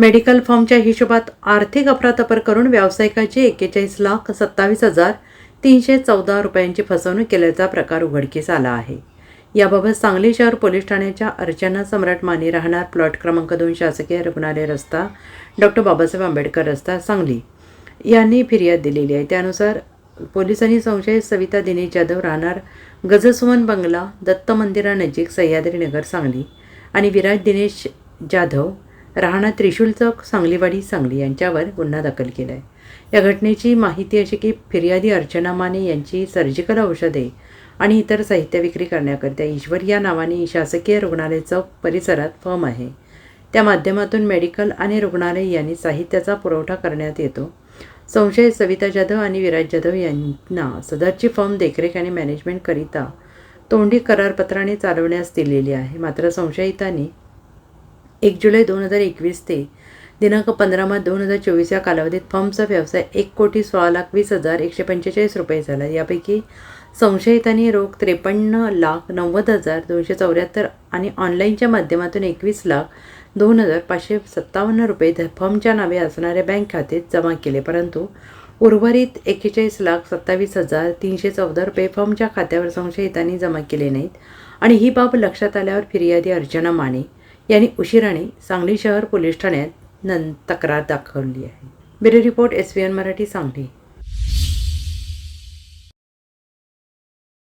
Medical फॉर्मच्या हिशोबात आर्थिक अफरातफर करून व्यावसायिकाची एक्केचाळीस लाख सत्तावीस हजार तीनशे चौदा रुपयांची फसवणूक केल्याचा प्रकार उघडकीस आला आहे. याबाबत सांगली शहर पोलीस ठाण्याच्या अर्चना सम्राट माने राहणार प्लॉट क्रमांक दोन शासकीय रुग्णालय रस्ता डॉक्टर बाबासाहेब आंबेडकर रस्ता सांगली. यांनी फिर्याद दिलेली आहे. त्यानुसार पोलिसांनी संशयित सविता दिनेश जाधव राहणार गजसुमन बंगला दत्त मंदिरानजीक सह्याद्री नगर सांगली. आणि विराज दिनेश जाधव राहणा त्रिशूल चौक सांगलीवाडी सांगली यांच्यावर गुन्हा दाखल केला आहे या घटनेची माहिती अशी की फिर्यादी अर्चना माने यांची सर्जिकल औषधे आणि इतर साहित्य विक्री करण्याकरिता ईश्वर या नावाने शासकीय रुग्णालय चौक परिसरात फर्म आहे. त्या माध्यमातून मेडिकल आणि रुग्णालय यांनी साहित्याचा पुरवठा करण्यात येतो. संशयित सविता जाधव आणि विराज जाधव यांना सदरची फर्म देखरेख आणि मॅनेजमेंटकरिता तोंडी करारपत्राने चालवण्यास दिलेली आहे. मात्र संशयितांनी एक जुलै दोन हजार एकवीस ते दिनांक पंधरा मार्च दोन हजार चोवीस या कालावधीत फर्मचा व्यवसाय एक कोटी सोळा लाख वीस हजार एकशे पंचेचाळीस रुपये झाला. यापैकी संशयितांनी रोख त्रेपन्न लाख नव्वद हजार दोनशे चौऱ्याहत्तर आणि ऑनलाईनच्या माध्यमातून एकवीस लाख दोन हजार पाचशे सत्तावन्न रुपये फर्मच्या नावे असणाऱ्या बँक खात्यात जमा केले. परंतु उर्वरित एक्केचाळीस लाख सत्तावीस हजार तीनशे चौदा रुपये फर्मच्या खात्यावर संशयितांनी जमा केले नाहीत आणि ही बाब लक्षात आल्यावर फिर्यादी अर्चना माने यांनी उशिराने सांगली शहर पोलीस ठाण्यात नं तक्रार दाखवली आहे. Bureau report S V N Marathi Sangli.